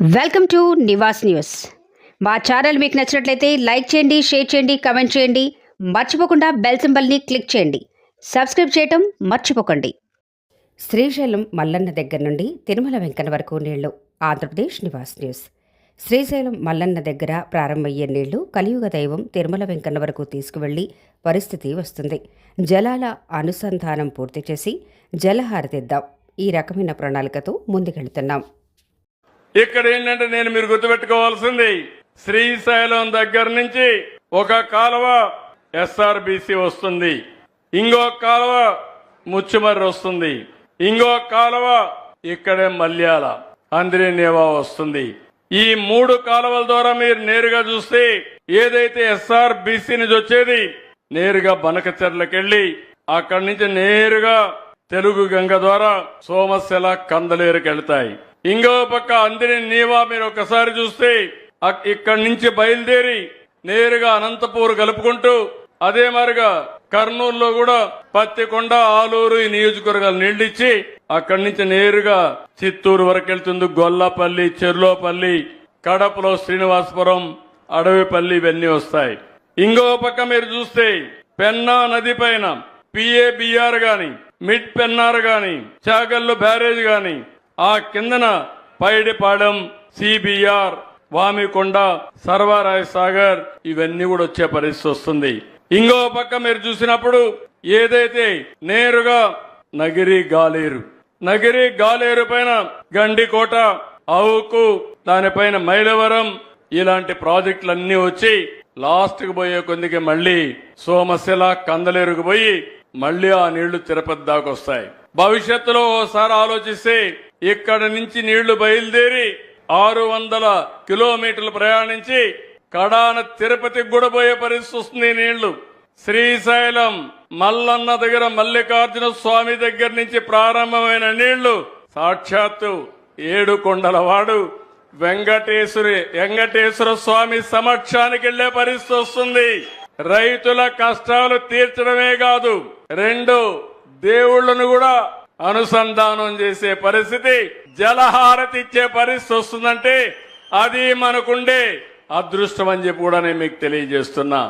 Welcome to Nivas news. మా channel మీకు నచ్చినట్లయితే లైక్ చేయండి షేర్ చేయండి కమెంట్ చేయండి. మర్చిపోకుండా బెల్ సింబల్ని క్లిక్ చేయండి. సబ్స్క్రైబ్ చేయటం మర్చిపోకండి. శ్రీశైలం మల్లన్న దగ్గర నుండి తిరుమల వెంకన్న వరకు నీళ్ళు. ఆంధ్రప్రదేశ్ నివాస్ న్యూస్. శ్రీశైలం మల్లన్న దగ్గర ప్రారంభమయ్యే నీళ్ళు కలియుగ దైవం తిరుమల వెంకన్న వరకు తీసుకువెళ్ళి పరిస్థితి వస్తుంది. జలాల అనుసంధానం పూర్తి చేసి జలహారతిద్దాం ఈ రకమైన ప్రణాళికతో ముందుకెళ్తున్నాం. ఇక్కడ ఏంటంటే నేను మీరు గుర్తుపెట్టుకోవాల్సింది శ్రీశైలం దగ్గర నుంచి ఒక కాలువ ఎస్ఆర్బిసి వస్తుంది. ఇంకో కాలువ ముచ్చుమర్రి వస్తుంది. ఇంకో కాలువ ఇక్కడే మల్యాల అంద్రేనేవా వస్తుంది. ఈ మూడు కాలువల ద్వారా మీరు నేరుగా చూస్తే ఏదైతే ఎస్ఆర్బిసి నుంచి వచ్చేది నేరుగా బనకచెర్లకెళ్ళి అక్కడి నుంచి నేరుగా తెలుగు గంగ ద్వారా సోమశిల కందలేరుకెళ్తాయి. ఇంకో పక్క అందిని నీవా మీరు ఒకసారి చూస్తే ఇక్కడి నుంచి బయలుదేరి నేరుగా అనంతపూర్ కలుపుకుంటూ అదే మరిగా కర్నూలులో కూడా పత్తికొండ ఆలూరు ఈ నియోజకవర్గాలు నీళ్ళిచ్చి అక్కడి నుంచి నేరుగా చిత్తూరు వరకు వెళ్తుంది. గొల్లపల్లి చెర్లోపల్లి కడపలో శ్రీనివాసపురం అడవిపల్లి ఇవన్నీ వస్తాయి. ఇంకో పక్క మీరు చూస్తే పెన్నా నది పైన పిఏబిఆర్ గాని మిడ్ పెన్నార్ గాని చాగల్లు బ్యారేజ్ గాని ఆ కిందన పైడిపాడెం సిబిఆర్ వామికొండ సర్వరాయ సాగర్ ఇవన్నీ కూడా వచ్చే పరిస్థితి వస్తుంది. ఇంకో పక్క మీరు చూసినప్పుడు ఏదైతే నేరుగా నగిరి గాలేరు నగిరి గాలేరు పైన గండికోట అవుకు దానిపైన మైలవరం ఇలాంటి ప్రాజెక్టులన్నీ వచ్చి లాస్ట్కు పోయే కొద్దికి మళ్ళీ సోమశిల కందలేరుకు పోయి మళ్ళీ ఆ నీళ్ళు తిరుపతి దాకా వస్తాయి. భవిష్యత్తులో ఓసారి ఆలోచిస్తే ఇక్కడ నుంచి నీళ్ళు బయలుదేరి ఆరు వందల కిలోమీటర్లు ప్రయాణించి కడాన తిరుపతికి కూడా పోయే పరిస్థితి వస్తుంది నీళ్ళు. శ్రీశైలం మల్లన్న దగ్గర మల్లికార్జున స్వామి దగ్గర నుంచి ప్రారంభమైన నీళ్ళు. సాక్షాత్తు ఏడు కొండల వాడు వెంకటేశ్వరి వెంకటేశ్వర స్వామి సమక్షానికి వెళ్ళే పరిస్థితి వస్తుంది. రైతుల కష్టాలు తీర్చడమే కాదు రెండు దేవుళ్ళను కూడా అనుసంధానం చేసే పరిస్థితి జలహారతి ఇచ్చే పరిస్థితి వస్తుందంటే అది మనకుండే అదృష్టం అని చెప్పి కూడా నేను మీకు తెలియజేస్తున్నా.